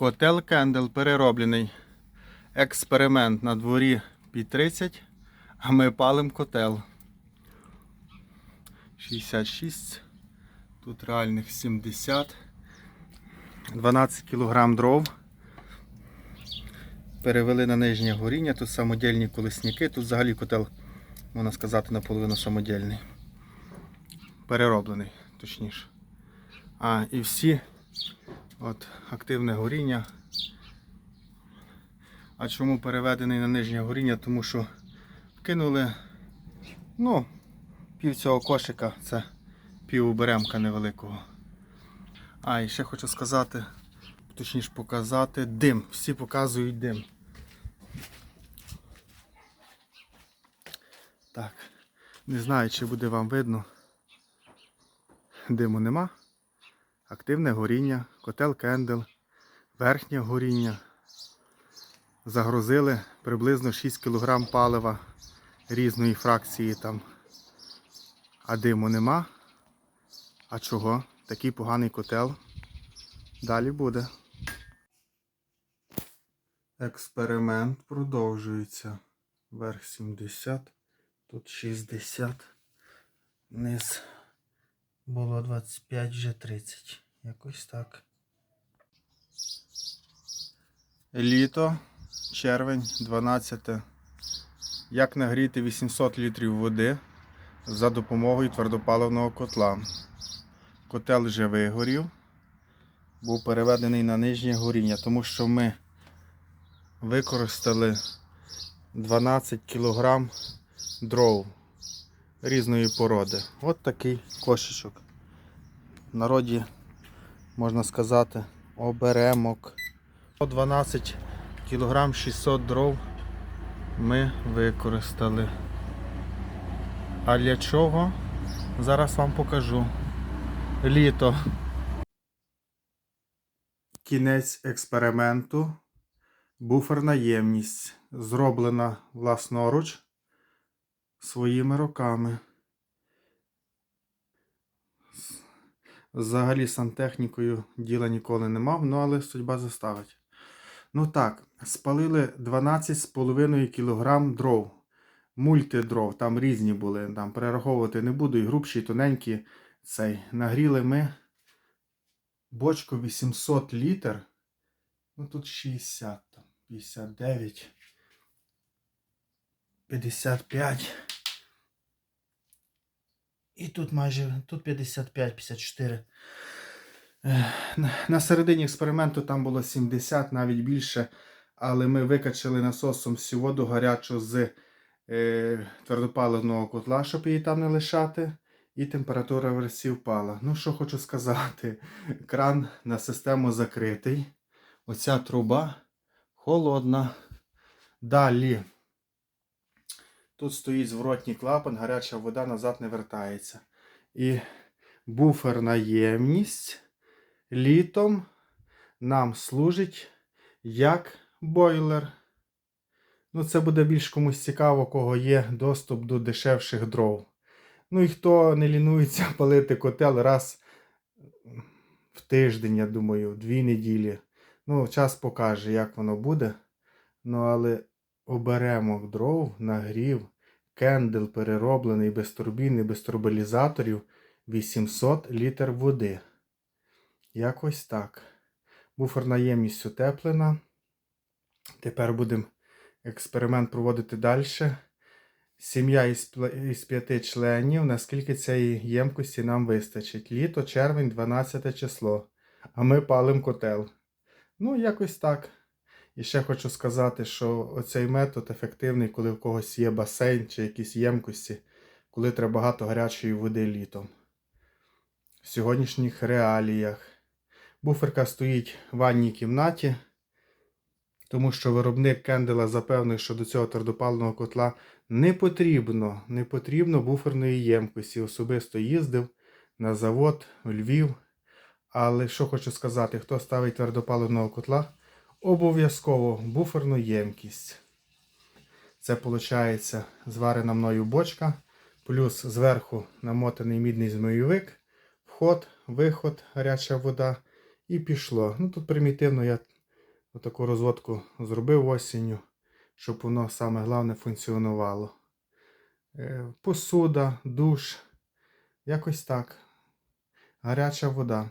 Котел Кендл перероблений. Експеримент на дворі під 30, а ми палим котел. 66. Тут реальних 70. 12 кг дров. Перевели на нижнє горіння, тут самодільні колесники, тут взагалі котел, можна сказати, наполовину самодільний. Перероблений, точніше. А, і всі от, активне горіння. А чому переведений на нижнє горіння? Тому що кинули ну, пів цього кошика, це пів оберемка невеликого. А, і ще хочу сказати, точніше показати дим. Всі показують дим. Так, не знаю, чи буде вам видно. Диму нема. Активне горіння, котел кендел, верхнє горіння. Загрузили приблизно 6 кг палива різної фракції там. А диму нема. А чого? Такий поганий котел. Далі буде. Експеримент продовжується. Верх 70, тут 60. Низ було 25, вже 30. Якось так. Літо, червень, 12. Як нагріти 800 літрів води за допомогою твердопаливного котла. Котел вже вигорів, був переведений на нижнє горіння, тому що ми використали 12 кг дров різної породи. От такий кошечок. В народі, можна сказати, оберемок. 12 кг 600 дров ми використали. А для чого? Зараз вам покажу. Літо. Кінець експерименту. Буферна ємність. Зроблена власноруч своїми руками. Взагалі сантехнікою діла ніколи не мав, ну але судьба заставить. Ну так, спалили 12,5 кг дров. Мультидров, там різні були, там перераховувати не буду, і грубші, і тоненькі. Цей. Нагріли ми бочку 800 літр. Ну тут 60, там, 59, 55. І тут майже тут 55-54. На, середині експерименту там було 70, навіть більше. Але ми викачали насосом всю воду гарячу з е, твердопаливного котла, щоб її там не лишати. І температура версії впала. Ну, що хочу сказати, кран на систему закритий. Оця труба холодна. Далі. Тут стоїть зворотній клапан, гаряча вода назад не вертається. І буферна ємність літом нам служить як бойлер. Ну, це буде більш комусь цікаво, кого є доступ до дешевших дров. Ну і хто не лінується палити котел раз в тиждень, я думаю, в дві неділі. Ну, час покаже, як воно буде. Ну, але оберемок дров, нагрів, кендел перероблений без турбіни, без турбілізаторів 800 літр води. Якось так. Буферна ємність утеплена. Тепер будемо експеримент проводити далі. Сім'я із, п'яти членів, наскільки цієї ємкості нам вистачить. Літо, червень, 12 число. А ми палим котел. Ну, якось так. І ще хочу сказати, що оцей метод ефективний, коли в когось є басейн чи якісь ємкості, коли треба багато гарячої води літом. В сьогоднішніх реаліях. Буферка стоїть в ванній кімнаті, тому що виробник кендела запевнив, що до цього твердопаливного котла не потрібно, не потрібно буферної ємкості. Особисто їздив на завод у Львів. Але що хочу сказати, хто ставить твердопаливного котла, обов'язково буферну ємкість. Це виходить зварена мною бочка, плюс зверху намотаний мідний змійовик, вход, виход, гаряча вода. І пішло. Ну тут примітивно я Отаку розводку зробив осінню, щоб воно саме головне функціонувало. Е, Посуда, душ, якось так. Гаряча вода.